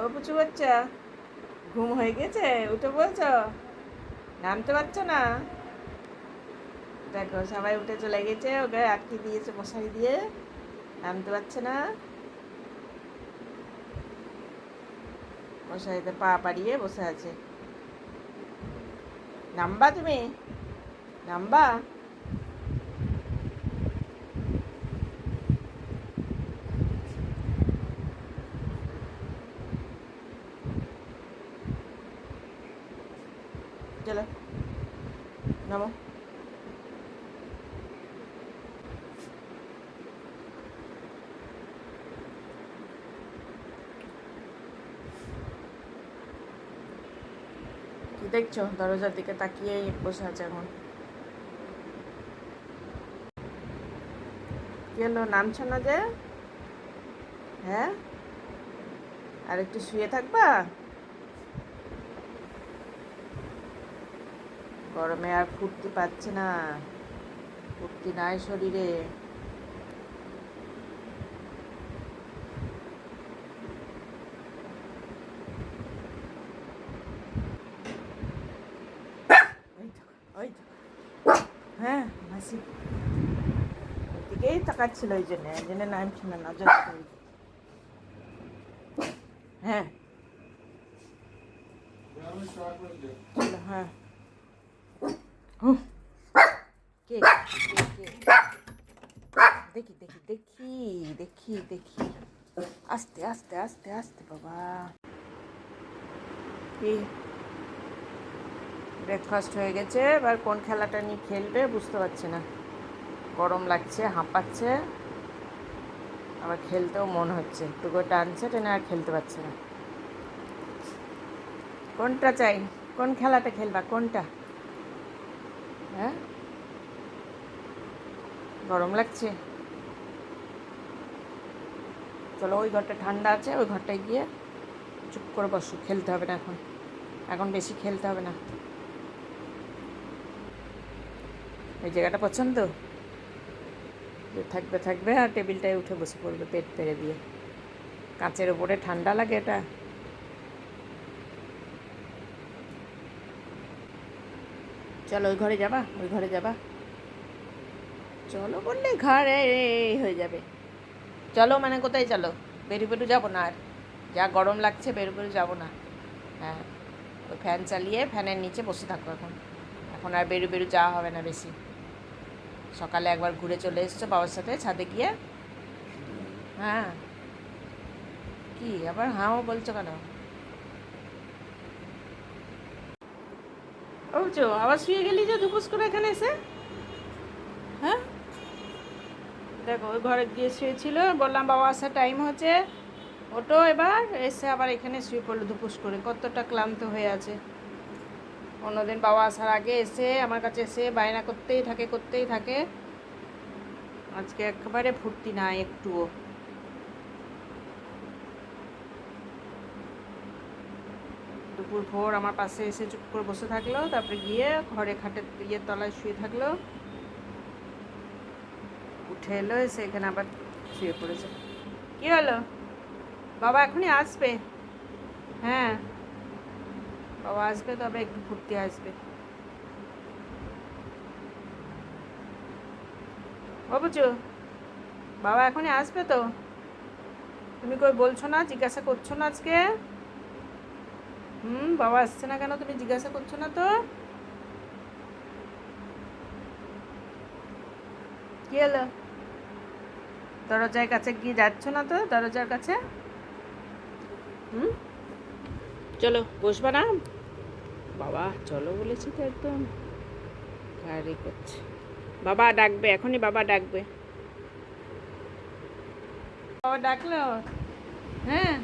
ও পুচু বাচ্চা, ঘুম হয়ে গেছে? উঠে বলছ? নামতে পারছ না? দেখো, সবাই উঠে চলে গেছে, ওকে আটকে দিয়েছে, মশারি দিয়ে। নামতে পারছে না। মশারিতে পা পাড়িয়ে বসে আছে। নামবা তুমি? নামবা চলো নামো কি দেখছ? দরজার দিকে তাকিয়ে বসে আছে এখন। কি হলো? নামছো না যে? হ্যাঁ? আর একটু শুয়ে থাকবা? গরমে আর ফুর্তি পাচ্ছে না। ফুর্তি নাই শরীরে ওই দেখো, ওই দেখো। হ্যাঁ মাসি ওদিকেই তাকাচ্ছিল ওই জন্য এই জন্য নামছিল না নজর করে। হ্যাঁ চলো হ্যাঁ হুম। কে কে কে দেখি দেখি দেখি দেখি দেখি আস্তে আস্তে আস্তে আস্তে বাবা কি ব্রেকফাস্ট হয়ে গেছে। এবার কোন খেলাটা নিয়ে খেলবে বুঝতে পারছে না। গরম লাগছে, হাঁপাচ্ছে। আবার খেলতেও মন হচ্ছে। করে টানছে, টেনে আর খেলতে পারছে না। কোনটা চাই? কোন খেলাটা খেলবা? কোনটা? হ্যাঁ? গরম লাগছে? চলো, ওই ঘরটা ঠান্ডা আছে, ওই ঘরটায় গিয়ে চুপ করে বসো। খেলতে হবে না এখন। এখন বেশি খেলতে হবে না। এই জায়গাটা পছন্দ? থাকবে থাকবে আর টেবিলটায় উঠে বসে পড়বে পেট পেরে দিয়ে। কাঁচের ওপরে ঠান্ডা লাগে এটা? চলো, ওই ঘরে যাবা, ওই ঘরে যাবা। চলো বললে ঘরে হয়ে যাবে। চলো মানে কোথায় চলো? বেরু বেরু যাব না আর। যা গরম লাগছে বেরু বেরু যাব না। হ্যাঁ ওই ফ্যান চালিয়ে ফ্যানের নিচে বসে থাকো এখন। এখন আর বেরু বেরু যাওয়া হবে না বেশি। সকালে একবার ঘুরে চলে এসছো বাবার সাথে ছাদে গিয়ে। হ্যাঁ। কি? আবার হাও বলছো কেন? ও আবার শুয়ে গেলি যে দুপুস করে এখানে এসে? হ্যাঁ? দেখো, ওই ঘরে গিয়ে শুয়েছিল। বললাম, বাবা, আসার টাইম হচ্ছে। ওটো এবার, এসে আবার এখানে শুয়ে পড়ল দুপুস করে। কতটা ক্লান্ত হয়ে আছে। অন্যদিন বাবা আসার আগে এসে, আমার কাছে এসে বায়না করতেই থাকে করতেই থাকে। আজকে একেবারে ফুর্তি নাই একটুও। দুপুর ভোর আমার পাশে এসে চুপ করে বসে থাকল, তারপরে গিয়ে ঘরে খাটের ইয়ের তলায় শুয়ে থাকল। উঠে এলো, এসে এখানে আবার শুয়ে পড়েছে। কি হলো? বাবা এখনই আসবে? হ্যাঁ। বাবা আসবে, তবে একটু ফুর্তি আসবে। বুঝু বাবা এখনই আসবে তো? তুমি কই বলছো না, জিজ্ঞাসা করছ না আজকে? হুম, বাবা আসছে না কেন তুমি জিজ্ঞাসা করছ না তো? কি হলো? দরজার কাছে গিয়ে যাচ্ছ না তো, দরজার কাছে? হুম? চলো, বসবা না? বাবা, চলো বলেছি তো একদম। গাড়ি করছে। বাবা ডাকবে, এখনই বাবা ডাকবে। বাবা ডাকলো? হ্যাঁ।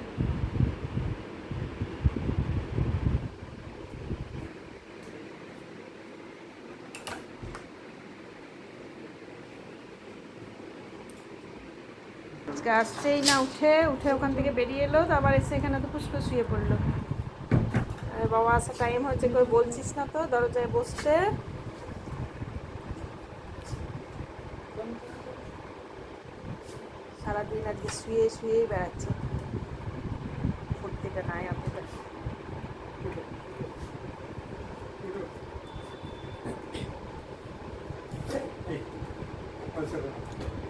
আজকে আসছেই না, উঠে উঠে ওখান থেকে বেরিয়ে এলো তো আবার এসে এখানে তো পুষ্প শুয়ে পড়ল। বাবা আচ্ছা, আসা টাইম হয়েছে কই, বলছিস না তো? দরজায় বসতে। সারাদিন আজকে শুয়ে শুয়েই বেড়াচ্ছে। প্রত্যেকটা নাই আপনাদের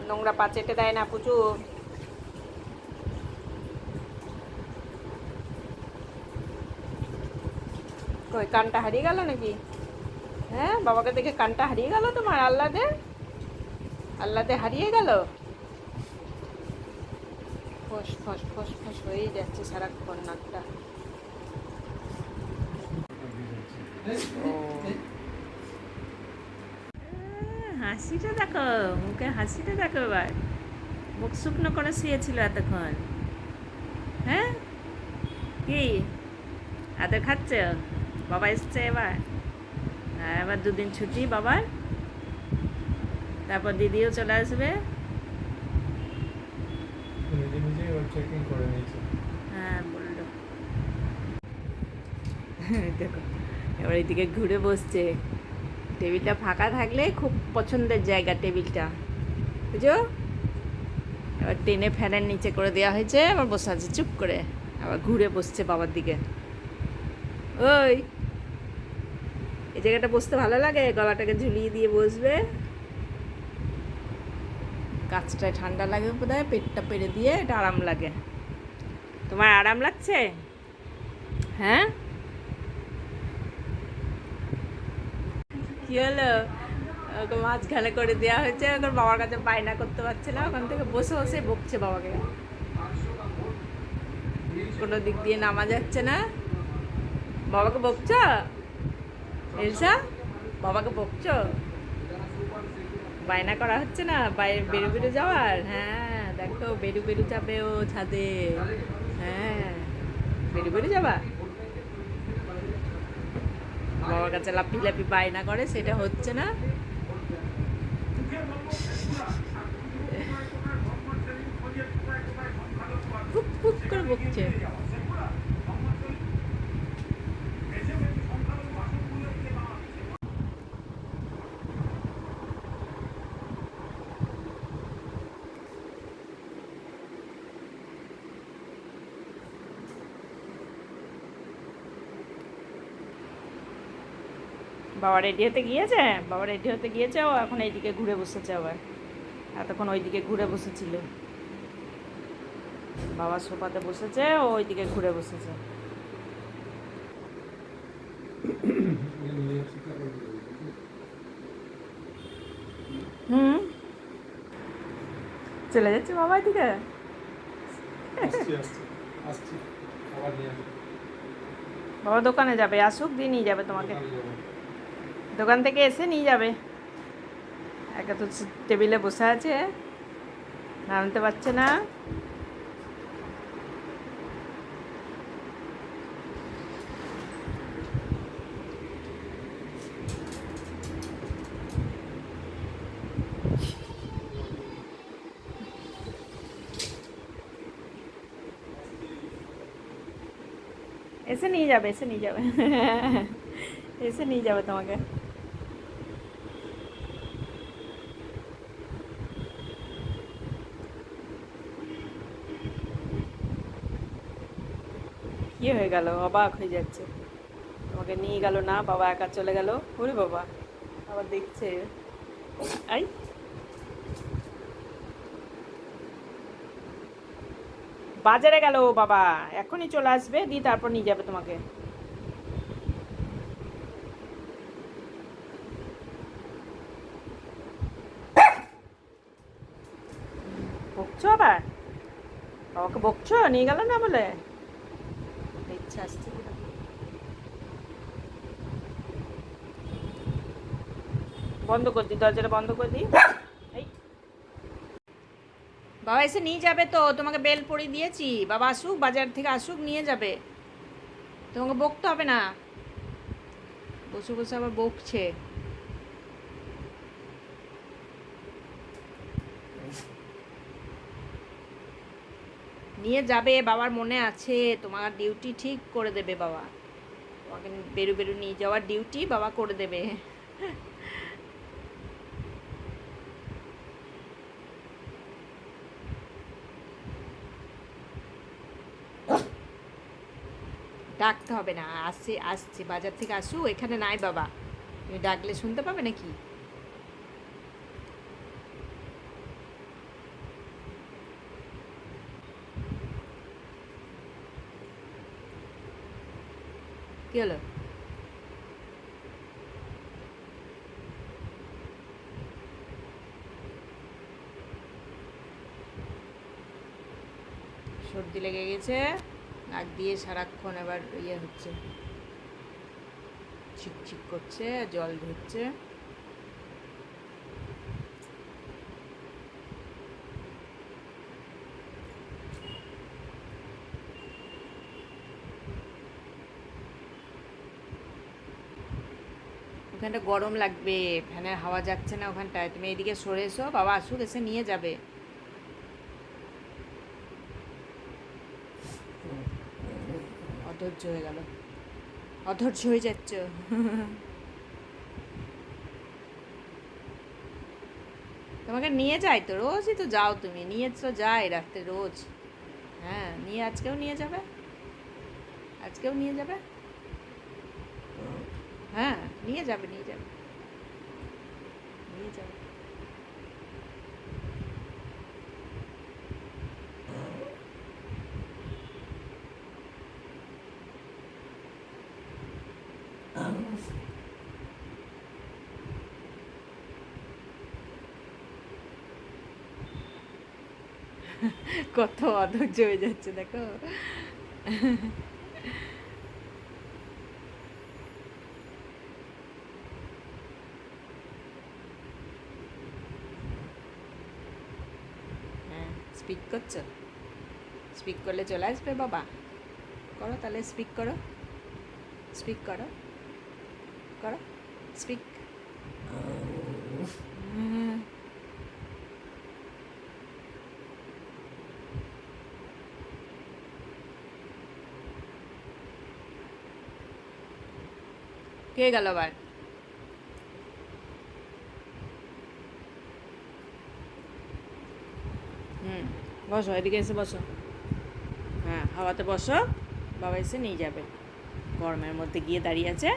নোংরা পা চেটে দেয় না প্রচুর কই কানটা হারিয়ে গেল নাকি? হ্যাঁ বাবাকে দেখে কানটা হারিয়ে গেল তোমার আল্লাদে আল্লাদে হারিয়ে গেল? ফস ফস ফস ফস হয়েই যাচ্ছে সারাক্ষণ নাকটা। আহ, হাসিটা দেখো মুখে হাসিটা দেখো এবার। মুখ শুকনো করে শুয়েছিল এতক্ষণ। হ্যাঁ? কি? আদর খাচ্ছ? বাবা এসছে এবার। হ্যাঁ এবার দুদিন ছুটি বাবার। তারপর দিদিও চলে আসবে। হ্যাঁ বলল। দেখো এবার এদিকে ঘুরে বসছে। টেবিলটা ফাঁকা থাকলে খুব পছন্দের জায়গা টেবিলটা। বুঝো এবার টেনে ফ্যানের নিচে করে দেওয়া হয়েছে আবার বসে আছে চুপ করে। আবার ঘুরে বসছে বাবার দিকে। ওই এই জায়গাটা বসতে ভালো লাগে? গলাটাকে ঝুলিয়ে দিয়ে বসবে। কাছটায় ঠান্ডা লাগে বোধ হয় পেটটা পেরে দিয়ে এটা আরাম লাগে। তোমার আরাম লাগছে? হ্যাঁ? কি হলো? ওকে মাঝখানে করে দেওয়া হয়েছে ওখানে বাবার কাছে বায়না করতে পারছে না ওখান থেকে বসে বসে বকছে বাবাকে। কোনো দিক দিয়ে নামা যাচ্ছে না। বাবাকে বকছ? এলসা, বাবাকে বকছ? বায়না করা হচ্ছে না বাইরে বেরু বেরু যাওয়ার? হ্যাঁ দেখো, বেরু বেরু যাবে ও ছাদে। হ্যাঁ বেরু বেরু যাবা? বাবার কাছে লাপি লাপি বায়না করে, সেটা হচ্ছে না? ফুক ফুক করে বকছে। বাবা রেডি হতে গিয়েছে? বাবা রেডি হতে গিয়েছে ও এখন এইদিকে ঘুরে বসেছে আবার। এতক্ষণ ওইদিকে ঘুরে বসেছিল। বাবা সোফাতে বসেছে ও ওইদিকে ঘুরে বসেছে। হুম? চলে যাচ্ছে বাবা এদিকে? বাবা দোকানে যাবে আসুক দিয়ে নিয়ে যাবে তোমাকে। দোকানে থেকে এসে নিয়ে যাবে। একা তো টেবিলে বসে আছে, নামতে পারছে না। এসে নিয়ে যাবে, এসে নিয়ে যাবে। এসে নিয়ে যাবে তোমাকে। কি হয়ে গেল, অবাক হয়ে যাচ্ছে। তোমাকে নিয়ে গেল না, বাবা একা চলে গেল। ওরে বাবা, আবার দেখছে। আই। বাজারে গেল বাবা, এখনই চলে আসবে, দিয়ে তারপর নিয়ে যাবে তোমাকে। বকছো আবার? বকছো? নিয়ে গেল না বলে? ইচ্ছা আসছে বন্ধ করে দিই, দরজাটা বন্ধ করে দিই। বাবা এসে নিয়ে যাবে তো, তোমাকে বেল পরিয়ে দিয়েছি। বাবা আসুক, বাজার থেকে আসুক, নিয়ে যাবে। তোমাকে বকতে হবে না। বসে বসে আবার বকছে। নিয়ে যাবে বাবার মনে আছে, তোমার ডিউটি ঠিক করে দেবে বাবা। তোমাকে বেরু বেরু নিয়ে যাওয়ার ডিউটি বাবা করে দেবে। ডাকতে হবে না, আসছে আসছে, বাজার থেকে আসু, এখানে নাই বাবা। তুমি ডাকলে শুনতে পাবে নাকি? কি হলো সর্দি লেগে গেছে, নাক দিয়ে সারাক্ষণ এবার ইয়ে হচ্ছে, ছিকছিক করছে, জল ঢুকছে ওখানটা গরম লাগবে, ফ্যানের হাওয়া যাচ্ছে না ওখানটায়। তুমি এদিকে সরে এসো, বাবা আসুক, এসে নিয়ে যাবে। অধৈর্য হয়ে গেল। অধৈর্য হয়ে যাচ্ছ। তোমাকে নিয়ে যাই তো রোজই তো যাও তুমি। নিয়ে তো যাই রাত্রে রোজ। হ্যাঁ নিয়ে আজকেও নিয়ে যাবে? আজকেও নিয়ে যাবে? হ্যাঁ নিয়ে যাবে নিয়ে যাবে নিয়ে যাবে কত অধৈর্য হয়ে যাচ্ছে দেখো হ্যাঁ স্পিক করছ? স্পিক করলে চলে আসবে, বাবা। করো তাহলে স্পিক করো। স্পিক করো। করো। স্পিক কে গেল আবার? হুম। বসো এদিকে এসে বসো। হ্যাঁ হাওয়াতে বসো বাবা এসে নিয়ে যাবে। গরমের মধ্যে গিয়ে দাঁড়িয়ে আছে।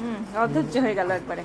হুম অধৈর্য হয়ে গেল একবারে।